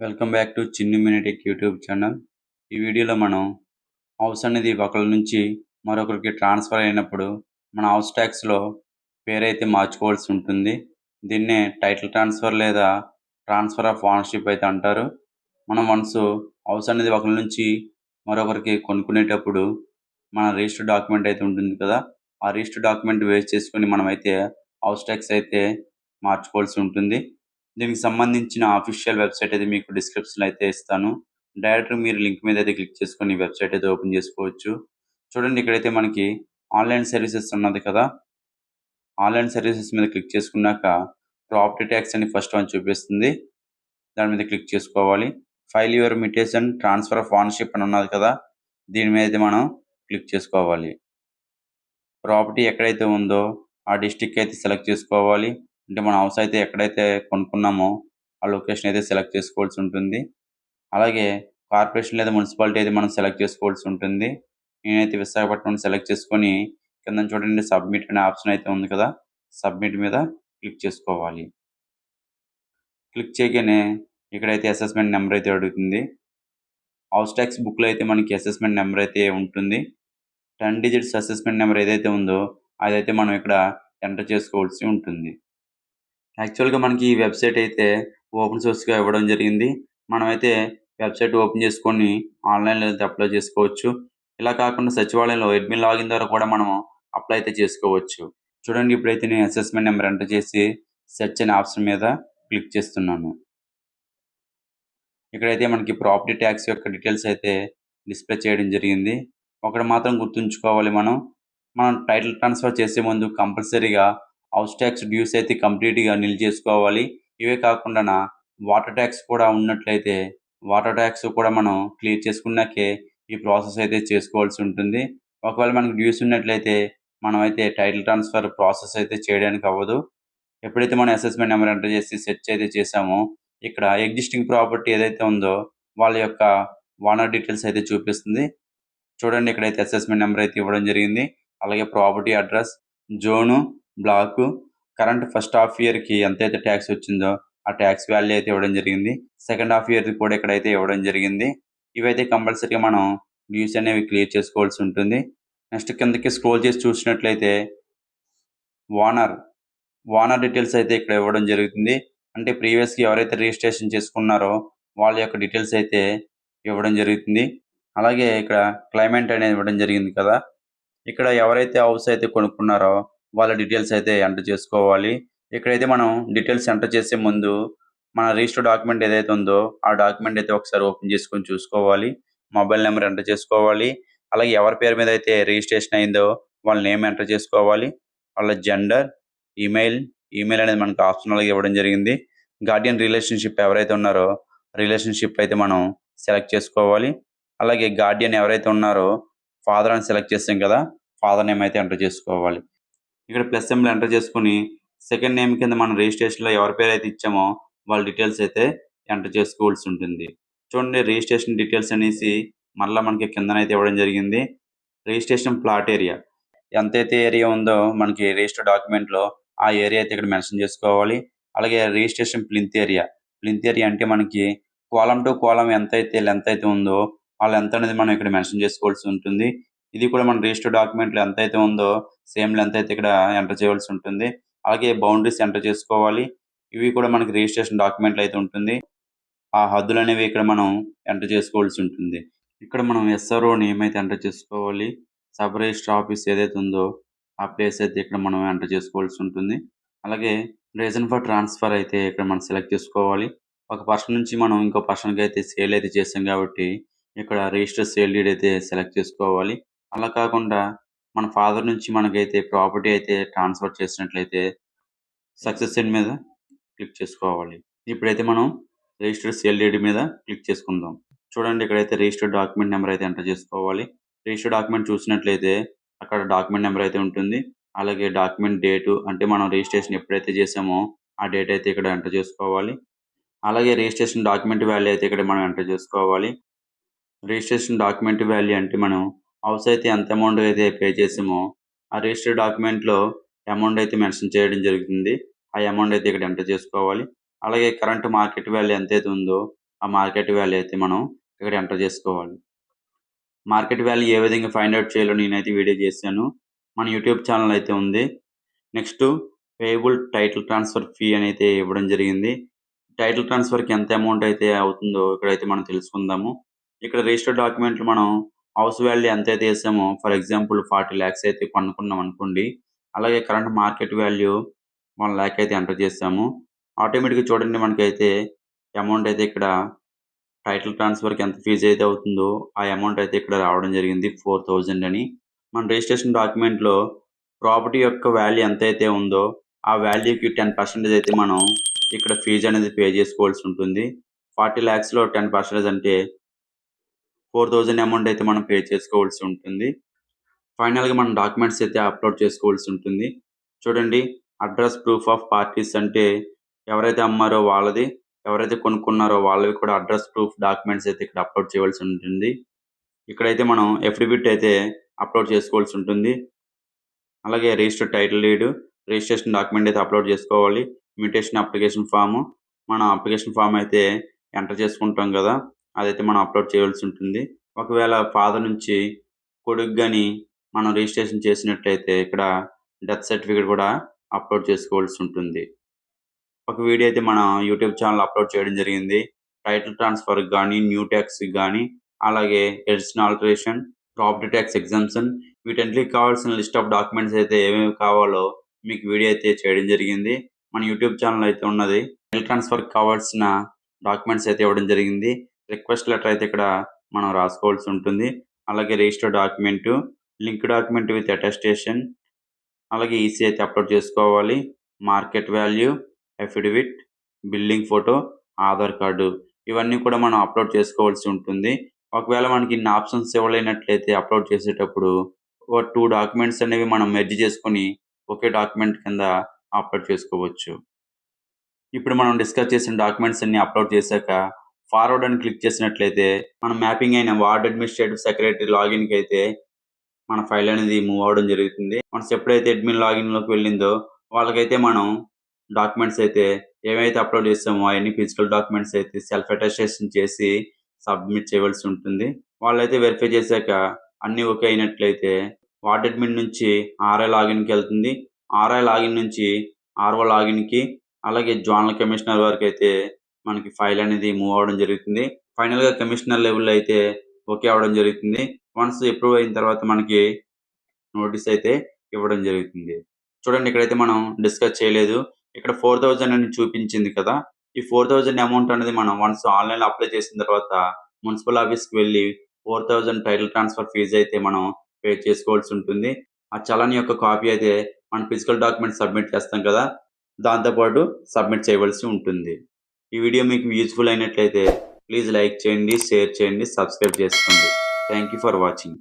Welcome back to చిన్ని మినిటెక్ YouTube channel. ఈ వీడియోలో మనం హౌస్ అనేది ఒకరి నుంచి మరొకరికి ట్రాన్స్ఫర్ అయినప్పుడు మన హౌస్ ట్యాక్స్లో పేరైతే మార్చుకోవాల్సి ఉంటుంది. దీన్నే టైటిల్ ట్రాన్స్ఫర్ లేదా ట్రాన్స్ఫర్ ఆఫ్ ఓనర్షిప్ అయితే అంటారు. మనం వన్స్ హౌస్ అనేది ఒకరి నుంచి మరొకరికి కొనుక్కునేటప్పుడు మన రిజిస్టర్ డాక్యుమెంట్ అయితే ఉంటుంది కదా. ఆ రిజిస్టర్ డాక్యుమెంట్ వేస్ట్ చేసుకొని మనం అయితే హౌస్ ట్యాక్స్ అయితే మార్చుకోవాల్సి ఉంటుంది. దీనికి సంబంధించిన అఫీషియల్ వెబ్సైట్ అయితే మీకు డిస్క్రిప్షన్ అయితే ఇస్తాను. డైరెక్ట్ మీరు లింక్ మీద అయితే క్లిక్ చేసుకొని వెబ్సైట్ అయితే ఓపెన్ చేసుకోవచ్చు. చూడండి ఇక్కడైతే మనకి ఆన్లైన్ సర్వీసెస్ ఉన్నది కదా. ఆన్లైన్ సర్వీసెస్ మీద క్లిక్ చేసుకున్నాక ప్రాపర్టీ ట్యాక్స్ అని ఫస్ట్ వన్ చూపిస్తుంది. దాని మీద క్లిక్ చేసుకోవాలి. File your mutation transfer of ownership అని ఉన్నది కదా. దీని మీద అయితే మనం క్లిక్ చేసుకోవాలి. ప్రాపర్టీ ఎక్కడైతే ఉందో ఆ డిస్టిక్ అయితే సెలెక్ట్ చేసుకోవాలి. అంటే మన హౌస్ అయితే ఎక్కడైతే కొనుక్కున్నామో ఆ లొకేషన్ అయితే సెలెక్ట్ చేసుకోవాల్సి ఉంటుంది. అలాగే కార్పొరేషన్ లేదా మున్సిపాలిటీ అయితే మనం సెలెక్ట్ చేసుకోవాల్సి ఉంటుంది. నేనైతే విశాఖపట్నం సెలెక్ట్ చేసుకొని కింద చూడండి సబ్మిట్ అనే ఆప్షన్ అయితే ఉంది కదా సబ్మిట్ మీద క్లిక్ చేసుకోవాలి. క్లిక్ చేయగానే ఇక్కడైతే అసెస్మెంట్ నెంబర్ అయితే అడుగుతుంది. హౌస్ ట్యాక్స్ బుక్లో అయితే మనకి అసెస్మెంట్ నెంబర్ అయితే ఉంటుంది. టెన్ డిజిట్స్ అసెస్మెంట్ నెంబర్ ఏదైతే ఉందో అదైతే మనం ఇక్కడ ఎంటర్ చేసుకోవాల్సి ఉంటుంది. యాక్చువల్గా మనకి ఈ వెబ్సైట్ అయితే ఓపెన్ సోర్స్గా ఇవ్వడం జరిగింది. మనమైతే వెబ్సైట్ ఓపెన్ చేసుకొని ఆన్లైన్లో అయితే అప్లై చేసుకోవచ్చు. ఇలా కాకుండా సచివాలయంలో అడ్మిన్ లాగిన్ ద్వారా కూడా మనం అప్లై అయితే చేసుకోవచ్చు. చూడండి ఇప్పుడైతే నేను అసెస్మెంట్ నెంబర్ ఎంటర్ చేసి సెర్చ్ అనే ఆప్షన్ మీద క్లిక్ చేస్తున్నాను. ఇక్కడైతే మనకి ప్రాపర్టీ ట్యాక్స్ యొక్క డీటెయిల్స్ అయితే డిస్ప్లే చేయడం జరిగింది. ఒకటి మాత్రం గుర్తుంచుకోవాలి మనం. మనం టైటిల్ ట్రాన్స్ఫర్ చేసే ముందు కంపల్సరీగా హౌస్ ట్యాక్స్ డ్యూస్ అయితే కంప్లీట్గా నిల్ చేసుకోవాలి ఇవే కాకుండా వాటర్ ట్యాక్స్ కూడా ఉన్నట్లయితే వాటర్ ట్యాక్స్ కూడా మనం క్లియర్ చేసుకున్నాకే ఈ ప్రాసెస్ అయితే చేసుకోవాల్సి ఉంటుంది. ఒకవేళ మనకు డ్యూస్ ఉన్నట్లయితే మనం అయితే టైటిల్ ట్రాన్స్ఫర్ ప్రాసెస్ అయితే చేయడానికి అవ్వదు. ఎప్పుడైతే మనం అసెస్మెంట్ నెంబర్ ఎంటర్ చేసి సెర్చ్ అయితే చేసామో ఇక్కడ ఎగ్జిస్టింగ్ ప్రాపర్టీ ఏదైతే ఉందో వాళ్ళ యొక్క ఓనర్ డీటెయిల్స్ అయితే చూపిస్తుంది. చూడండి ఇక్కడైతే అసెస్మెంట్ నెంబర్ అయితే ఇవ్వడం జరిగింది. అలాగే property address zone block. Current first half ఇయర్కి ఎంతైతే ట్యాక్స్ వచ్చిందో ఆ ట్యాక్స్ వాల్యూ అయితే ఇవ్వడం జరిగింది. సెకండ్ హాఫ్ ఇయర్ కూడా ఇక్కడైతే ఇవ్వడం జరిగింది. ఇవైతే కంపల్సరీగా మనం న్యూస్ అనేవి క్లియర్ చేసుకోవాల్సి ఉంటుంది. నెక్స్ట్ కిందకి స్క్రోల్ చేసి చూసినట్లయితే ఓనర్ ఓనర్ డీటెయిల్స్ అయితే ఇక్కడ ఇవ్వడం జరుగుతుంది. అంటే ప్రీవియస్గా ఎవరైతే రిజిస్ట్రేషన్ చేసుకున్నారో వాళ్ళ యొక్క డీటెయిల్స్ అయితే ఇవ్వడం జరుగుతుంది. అలాగే ఇక్కడ క్లైమేట్ అనేది ఇవ్వడం జరిగింది కదా. ఇక్కడ ఎవరైతే హౌస్ అయితే కొనుక్కున్నారో వాళ్ళ డీటెయిల్స్ అయితే ఎంటర్ చేసుకోవాలి. ఇక్కడైతే మనం డీటెయిల్స్ ఎంటర్ చేసే ముందు మన రిజిస్టర్ డాక్యుమెంట్ ఏదైతే ఉందో ఆ డాక్యుమెంట్ అయితే ఒకసారి ఓపెన్ చేసుకొని చూసుకోవాలి. మొబైల్ నెంబర్ ఎంటర్ చేసుకోవాలి. అలాగే ఎవరి పేరు మీద అయితే రిజిస్ట్రేషన్ అయిందో వాళ్ళ నేమ్ ఎంటర్ చేసుకోవాలి. వాళ్ళ జెండర్ ఈమెయిల్ ఈమెయిల్ అనేది మనకు ఆప్షనల్గా ఇవ్వడం జరిగింది. గార్డియన్ రిలేషన్షిప్ ఎవరైతే ఉన్నారో రిలేషన్షిప్ అయితే మనం సెలెక్ట్ చేసుకోవాలి. అలాగే గార్డియన్ ఎవరైతే ఉన్నారో ఫాదర్ అని సెలెక్ట్ చేస్తాం కదా ఫాదర్ నేమ్ అయితే ఎంటర్ చేసుకోవాలి. ఇక్కడ ప్లస్ సింబల్ ఎంటర్ చేసుకుని సెకండ్ నేమ్ కింద మనం రిజిస్ట్రేషన్లో ఎవరి పేరు అయితే ఇచ్చామో వాళ్ళ డీటెయిల్స్ అయితే ఎంటర్ చేసుకోవాల్సి ఉంటుంది. చూడండి రిజిస్ట్రేషన్ డీటెయిల్స్ అనేసి మళ్ళీ మనకి కిందనైతే ఇవ్వడం జరిగింది. Registration plot area. ఎంతైతే ఏరియా ఉందో మనకి రిజిస్టర్ డాక్యుమెంట్లో ఆ ఏరియా అయితే ఇక్కడ మెన్షన్ చేసుకోవాలి. అలాగే registration plinth area. Plinth area అంటే మనకి కోలం టు కోలం ఎంత అయితే లెంత్ అయితే ఉందో ఆ లెంత్ అనేది మనం ఇక్కడ మెన్షన్ చేసుకోవాల్సి ఉంటుంది. ఇది కూడా మన రిజిస్టర్ డాక్యుమెంట్లు ఎంత అయితే ఉందో సేమ్ లెంత్ అయితే ఇక్కడ ఎంటర్ చేయవలసి ఉంటుంది అలాగే బౌండరీస్ ఎంటర్ చేసుకోవాలి. ఇవి కూడా మనకి రిజిస్ట్రేషన్ డాక్యుమెంట్లు అయితే ఉంటుంది. ఆ హద్దులు అనేవి ఇక్కడ మనం ఎంటర్ చేసుకోవాల్సి ఉంటుంది. ఇక్కడ మనం ఎస్ఆర్ఓ నేమ్ అయితే ఎంటర్ చేసుకోవాలి. సబ్ రిజిస్టర్ ఆఫీస్ ఏదైతే ఉందో ఆ ప్లేస్ అయితే ఇక్కడ మనం ఎంటర్ చేసుకోవాల్సి ఉంటుంది. అలాగే రీజన్ ఫర్ ట్రాన్స్ఫర్ అయితే ఇక్కడ మనం సెలెక్ట్ చేసుకోవాలి. ఒక పర్సన్ నుంచి మనం ఇంకో పర్సన్కి అయితే సేల్ అయితే చేస్తాం కాబట్టి ఇక్కడ రిజిస్టర్ సేల్ డీడ్ అయితే సెలెక్ట్ చేసుకోవాలి. అలా కాకుండా మన ఫాదర్ నుంచి మనకైతే ప్రాపర్టీ అయితే ట్రాన్స్ఫర్ చేసినట్లయితే సక్సెస్ సెండ్ మీద క్లిక్ చేసుకోవాలి. ఇప్పుడైతే మనం రిజిస్టర్ సేల్ డీడ్ మీద క్లిక్ చేసుకుందాం. చూడండి ఇక్కడైతే రిజిస్టర్ డాక్యుమెంట్ నెంబర్ అయితే ఎంటర్ చేసుకోవాలి. రిజిస్టర్ డాక్యుమెంట్ చూసినట్లయితే అక్కడ డాక్యుమెంట్ నెంబర్ అయితే ఉంటుంది. అలాగే డాక్యుమెంట్ డేటు అంటే మనం రిజిస్ట్రేషన్ ఎప్పుడైతే చేసామో ఆ డేట్ అయితే ఇక్కడ ఎంటర్ చేసుకోవాలి. అలాగే రిజిస్ట్రేషన్ డాక్యుమెంట్ వాల్యూ అయితే ఇక్కడ మనం ఎంటర్ చేసుకోవాలి. రిజిస్ట్రేషన్ డాక్యుమెంట్ వాల్యూ అంటే మనం హౌస్ అయితే ఎంత అమౌంట్ అయితే పే చేసామో ఆ రిజిస్టర్ డాక్యుమెంట్లో అమౌంట్ అయితే మెన్షన్ చేయడం జరుగుతుంది. ఆ అమౌంట్ అయితే ఇక్కడ ఎంటర్ చేసుకోవాలి. అలాగే కరెంట్ మార్కెట్ వాల్యూ ఎంతైతే ఉందో ఆ మార్కెట్ వాల్యూ అయితే మనం ఇక్కడ ఎంటర్ చేసుకోవాలి. మార్కెట్ వాల్యూ ఏ విధంగా ఫైండ్ అవుట్ చేయాలో నేనైతే వీడియో చేశాను. మన యూట్యూబ్ ఛానల్ అయితే ఉంది. Next payable title transfer fee అని అయితే ఇవ్వడం జరిగింది. టైటిల్ ట్రాన్స్ఫర్కి ఎంత అమౌంట్ అయితే అవుతుందో ఇక్కడైతే మనం తెలుసుకుందాము. ఇక్కడ రిజిస్టర్ డాక్యుమెంట్లు మనం హౌస్ వాల్యూ ఎంత అయితే వేసామో ఫర్ ఎగ్జాంపుల్ ఫార్టీ ల్యాక్స్ అయితే కొనుక్కున్నాం అనుకోండి అలాగే current market value one lakh అయితే ఎంటర్ చేసాము. ఆటోమేటిక్గా చూడండి మనకైతే అమౌంట్ అయితే ఇక్కడ టైటిల్ ట్రాన్స్ఫర్కి ఎంత ఫీజు అయితే అవుతుందో ఆ అమౌంట్ అయితే ఇక్కడ రావడం జరిగింది ఫోర్ థౌజండ్ అని. మన రిజిస్ట్రేషన్ డాక్యుమెంట్లో ప్రాపర్టీ యొక్క వాల్యూ ఎంత అయితే ఉందో ఆ వాల్యూకి టెన్ పర్సెంటేజ్ అయితే మనం ఇక్కడ ఫీజు అనేది పే చేసుకోవాల్సి ఉంటుంది. ఫార్టీ ల్యాక్స్లో టెన్ పర్సెంటేజ్ అంటే ఫోర్ థౌజండ్ అమౌంట్ అయితే మనం పే చేసుకోవాల్సి ఉంటుంది. ఫైనల్గా మనం డాక్యుమెంట్స్ అయితే అప్లోడ్ చేసుకోవాల్సి ఉంటుంది. చూడండి అడ్రస్ ప్రూఫ్ ఆఫ్ పార్టీస్ అంటే ఎవరైతే అమ్మారో వాళ్ళది ఎవరైతే కొనుక్కున్నారో వాళ్ళవి కూడా అడ్రస్ ప్రూఫ్ డాక్యుమెంట్స్ అయితే ఇక్కడ అప్లోడ్ చేయవలసి ఉంటుంది. ఇక్కడైతే మనం ఎఫిడవిట్ అయితే అప్లోడ్ చేసుకోవాల్సి ఉంటుంది. అలాగే register title deed registration document అయితే అప్లోడ్ చేసుకోవాలి. ఇమిటేషన్ అప్లికేషన్ ఫామ్ మన అప్లికేషన్ ఫామ్ అయితే ఎంటర్ చేసుకుంటాం కదా. అదైతే మనం అప్లోడ్ చేయవలసి ఉంటుంది. ఒకవేళ ఫాదర్ నుంచి కొడుకు కానీ మనం రిజిస్ట్రేషన్ చేసినట్లయితే ఇక్కడ డెత్ సర్టిఫికేట్ కూడా అప్లోడ్ చేసుకోవాల్సి ఉంటుంది. ఒక వీడియో అయితే మన యూట్యూబ్ ఛానల్ అప్లోడ్ చేయడం జరిగింది. టైటిల్ ట్రాన్స్ఫర్ కానీ న్యూ ట్యాక్స్ కానీ అలాగే addition alteration property tax exemption వీటన్నిటికి కావాల్సిన లిస్ట్ ఆఫ్ డాక్యుమెంట్స్ అయితే ఏమేమి కావాలో మీకు వీడియో అయితే చేయడం జరిగింది. మన యూట్యూబ్ ఛానల్ అయితే ఉన్నది. టైటిల్ ట్రాన్స్ఫర్ కావాల్సిన డాక్యుమెంట్స్ అయితే ఇవ్వడం జరిగింది. రిక్వెస్ట్ లెటర్ అయితే ఇక్కడ మనం రాసుకోవాల్సి ఉంటుంది. అలాగే register document link document with attestation అలాగే ఈసీ అయితే అప్లోడ్ చేసుకోవాలి. Market value affidavit building photo Aadhaar card ఇవన్నీ కూడా మనం అప్లోడ్ చేసుకోవాల్సి ఉంటుంది. ఒకవేళ మనకి ఇన్ని ఆప్షన్స్ ఇవ్వలేనట్లయితే అప్లోడ్ చేసేటప్పుడు ఒక టూ డాక్యుమెంట్స్ అనేవి మనం మెర్జ్ చేసుకొని ఒకే డాక్యుమెంట్ కింద అప్లోడ్ చేసుకోవచ్చు. ఇప్పుడు మనం డిస్కస్ చేసిన డాక్యుమెంట్స్ అన్ని అప్లోడ్ చేశాక ఫార్వర్డ్ అని క్లిక్ చేసినట్లయితే మన మ్యాపింగ్ అయిన వార్డ్ అడ్మినిస్ట్రేటివ్ సెక్రటరీ లాగిన్కి అయితే మన ఫైల్ అనేది మూవ్ అవ్వడం జరుగుతుంది. మనం ఎప్పుడైతే అడ్మిన్ లాగిన్లోకి వెళ్ళిందో వాళ్ళకైతే మనం డాక్యుమెంట్స్ అయితే ఏవైతే అప్లోడ్ చేస్తామో అవన్నీ ఫిజికల్ డాక్యుమెంట్స్ అయితే సెల్ఫ్ అటెస్టేషన్ చేసి సబ్మిట్ చేయవలసి ఉంటుంది. వాళ్ళైతే వెరిఫై చేశాక అన్నీ ఓకే అయినట్లయితే వార్డ్ అడ్మిన్ నుంచి ఆర్ఐ లాగిన్కి వెళ్తుంది. ఆర్ఐ లాగిన్ నుంచి ఆర్ఓ లాగిన్కి అలాగే జోనల్ కమిషనర్ వరకు అయితే మనకి ఫైల్ అనేది మూవ్ అవ్వడం జరుగుతుంది. ఫైనల్గా కమిషనర్ లెవెల్ అయితే ఓకే అవ్వడం జరుగుతుంది. వన్స్ అప్రూవ్ అయిన తర్వాత మనకి నోటీస్ అయితే ఇవ్వడం జరుగుతుంది. చూడండి ఇక్కడైతే మనం డిస్కస్ చేయలేదు. ఇక్కడ ఫోర్ థౌజండ్ అని చూపించింది కదా. ఈ ఫోర్ థౌజండ్ అమౌంట్ అనేది మనం వన్స్ ఆన్లైన్ అప్లై చేసిన తర్వాత మున్సిపల్ ఆఫీస్కి వెళ్ళి four thousand title transfer fees అయితే మనం పే చేసుకోవాల్సి ఉంటుంది. ఆ చలాన్ యొక్క కాపీ అయితే మన ఫిజికల్ డాక్యుమెంట్ సబ్మిట్ చేస్తాం కదా. దాంతోపాటు సబ్మిట్ చేయవలసి ఉంటుంది. ఈ వీడియో మీకు యూజ్ఫుల్ అయినట్లయితే ప్లీజ్ లైక్ చేయండి షేర్ చేయండి సబ్స్క్రైబ్ చేసుకోండి. Thank you for watching